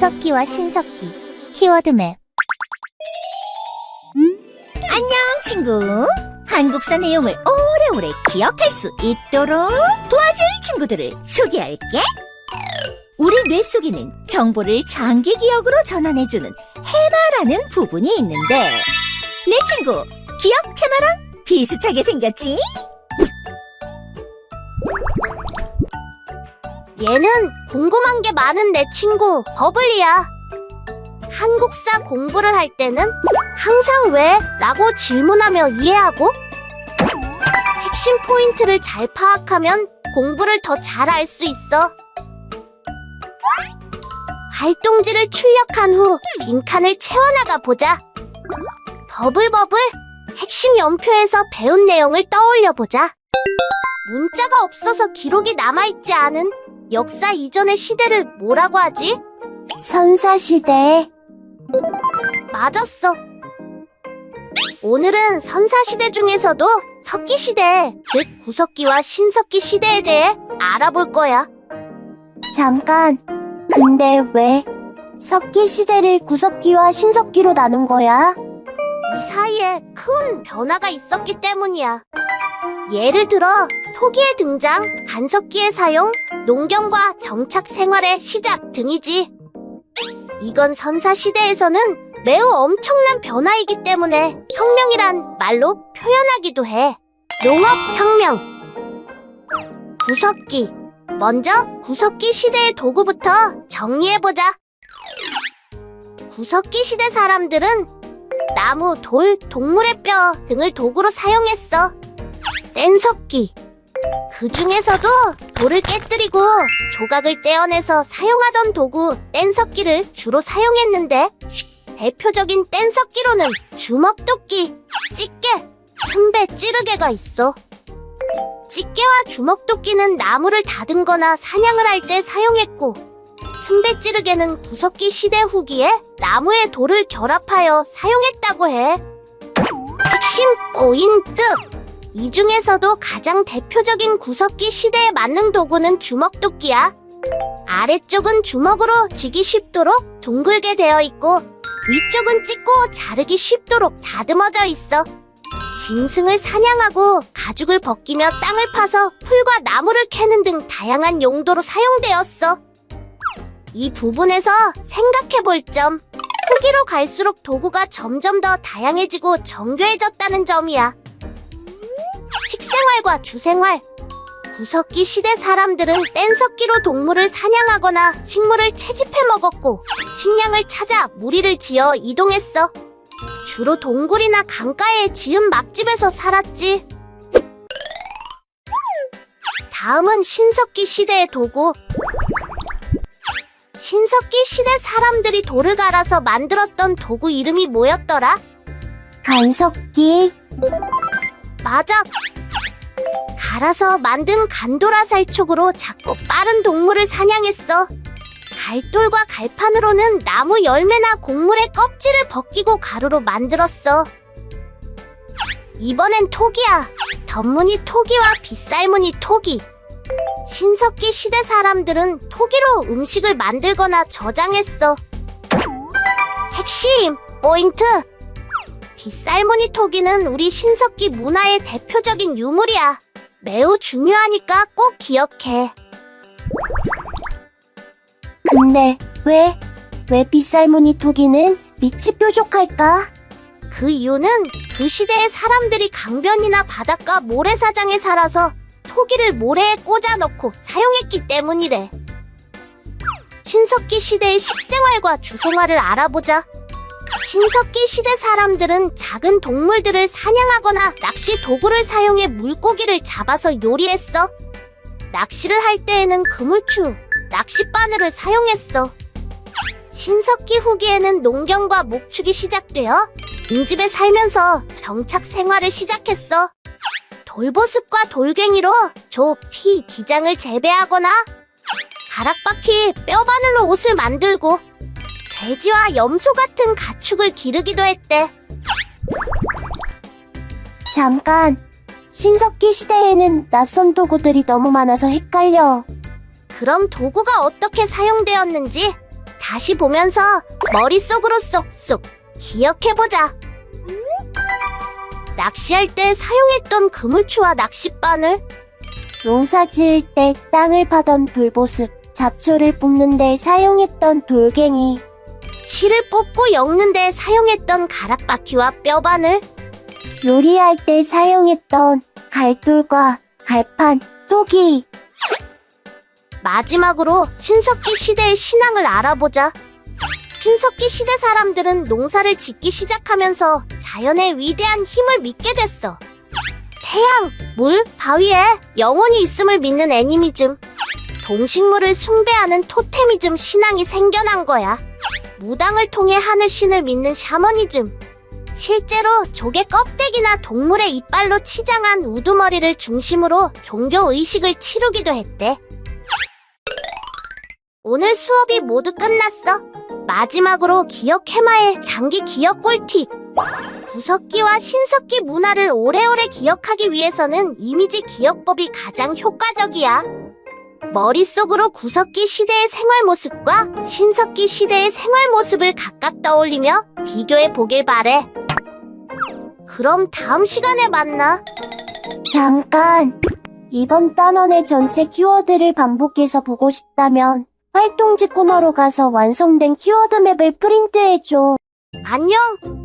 구석기와 신석기. 키워드 맵. 안녕 친구. 한국사 내용을 오래오래 기억할 수 있도록 도와줄 친구들을 소개할게. 우리 뇌 속에는 정보를 장기 기억으로 전환해주는 해마라는 부분이 있는데 내 친구. 기억 해마랑 비슷하게 생겼지? 얘는 궁금한 게 많은 내 친구 버블리야. 한국사 공부를 할 때는 항상 왜? 라고 질문하며 이해하고 핵심 포인트를 잘 파악하면 공부를 더 잘 알 수 있어. 활동지를 출력한 후 빈칸을 채워나가 보자. 버블버블 핵심 연표에서 배운 내용을 떠올려 보자. 문자가 없어서 기록이 남아있지 않은 역사 이전의 시대를 뭐라고 하지? 선사시대. 맞았어. 오늘은 선사시대 중에서도 석기시대, 즉 구석기와 신석기 시대에 대해 알아볼 거야. 잠깐. 근데 왜 석기 시대를 구석기와 신석기로 나눈 거야? 이 사이에 큰 변화가 있었기 때문이야. 예를 들어 토기의 등장, 간석기의 사용, 농경과 정착 생활의 시작 등이지. 이건 선사 시대에서는 매우 엄청난 변화이기 때문에 혁명이란 말로 표현하기도 해. 농업혁명. 구석기. 먼저 구석기 시대의 도구부터 정리해보자. 구석기 시대 사람들은 나무, 돌, 동물의 뼈 등을 도구로 사용했어. 뗀석기. 그 중에서도 돌을 깨뜨리고 조각을 떼어내서 사용하던 도구 뗀석기를 주로 사용했는데 대표적인 뗀석기로는 주먹도끼, 집게, 승배, 찌르개가 있어. 집게와 주먹도끼는 나무를 다듬거나 사냥을 할 때 사용했고 승배 찌르개는 구석기 시대 후기에 나무에 돌을 결합하여 사용했다고 해. 핵심 포인트! 이 중에서도 가장 대표적인 구석기 시대에 맞는 도구는 주먹도끼야. 아래쪽은 주먹으로 쥐기 쉽도록 둥글게 되어 있고 위쪽은 찢고 자르기 쉽도록 다듬어져 있어. 짐승을 사냥하고 가죽을 벗기며 땅을 파서 풀과 나무를 캐는 등 다양한 용도로 사용되었어. 이 부분에서 생각해 볼 점. 후기로 갈수록 도구가 점점 더 다양해지고 정교해졌다는 점이야. 식생활과 주생활. 구석기 시대 사람들은 뗀석기로 동물을 사냥하거나 식물을 채집해 먹었고 식량을 찾아 무리를 지어 이동했어. 주로 동굴이나 강가에 지은 막집에서 살았지. 다음은 신석기 시대의 도구. 신석기 시대 사람들이 돌을 갈아서 만들었던 도구 이름이 뭐였더라? 간석기. 맞아. 갈아서 만든 간도라 살촉으로 작고 빠른 동물을 사냥했어. 갈돌과 갈판으로는 나무 열매나 곡물의 껍질을 벗기고 가루로 만들었어. 이번엔 톡이야. 덧무늬 토기와 빗살무늬 토기. 신석기 시대 사람들은 토기로 음식을 만들거나 저장했어. 핵심 포인트. 빗살무늬 토기는 우리 신석기 문화의 대표적인 유물이야. 매우 중요하니까 꼭 기억해. 근데 왜, 왜 빗살무늬 토기는 밑이 뾰족할까? 그 이유는 그 시대의 사람들이 강변이나 바닷가 모래사장에 살아서 토기를 모래에 꽂아 넣고 사용했기 때문이래. 신석기 시대의 식생활과 주생활을 알아보자. 신석기 시대 사람들은 작은 동물들을 사냥하거나 낚시 도구를 사용해 물고기를 잡아서 요리했어. 낚시를 할 때에는 그물추, 낚싯바늘을 사용했어. 신석기 후기에는 농경과 목축이 시작되어 인집에 살면서 정착 생활을 시작했어. 돌보습과 돌갱이로 조, 피, 기장을 재배하거나 가락바퀴, 뼈바늘로 옷을 만들고 돼지와 염소 같은 가축을 기르기도 했대. 잠깐. 신석기 시대에는 낯선 도구들이 너무 많아서 헷갈려. 그럼 도구가 어떻게 사용되었는지 다시 보면서 머릿속으로 쏙쏙 기억해보자. 낚시할 때 사용했던 그물추와 낚싯바늘, 농사 지을 때 땅을 파던 불보습, 잡초를 뽑는 데 사용했던 돌갱이, 실을 뽑고 엮는 데 사용했던 가락바퀴와 뼈바늘, 요리할 때 사용했던 갈돌과 갈판, 토기. 마지막으로 신석기 시대의 신앙을 알아보자. 신석기 시대 사람들은 농사를 짓기 시작하면서 자연의 위대한 힘을 믿게 됐어. 태양, 물, 바위에 영혼이 있음을 믿는 애니미즘. 동식물을 숭배하는 토테미즘 신앙이 생겨난 거야. 무당을 통해 하늘신을 믿는 샤머니즘. 실제로 조개 껍데기나 동물의 이빨로 치장한 우두머리를 중심으로 종교 의식을 치르기도 했대. 오늘 수업이 모두 끝났어. 마지막으로 기억 해마의 장기 기억 꿀팁. 구석기와 신석기 문화를 오래오래 기억하기 위해서는 이미지 기억법이 가장 효과적이야. 머릿속으로 구석기 시대의 생활 모습과 신석기 시대의 생활 모습을 각각 떠올리며 비교해 보길 바래. 그럼 다음 시간에 만나. 잠깐. 이번 단원의 전체 키워드를 반복해서 보고 싶다면 활동지 코너로 가서 완성된 키워드 맵을 프린트해줘. 안녕.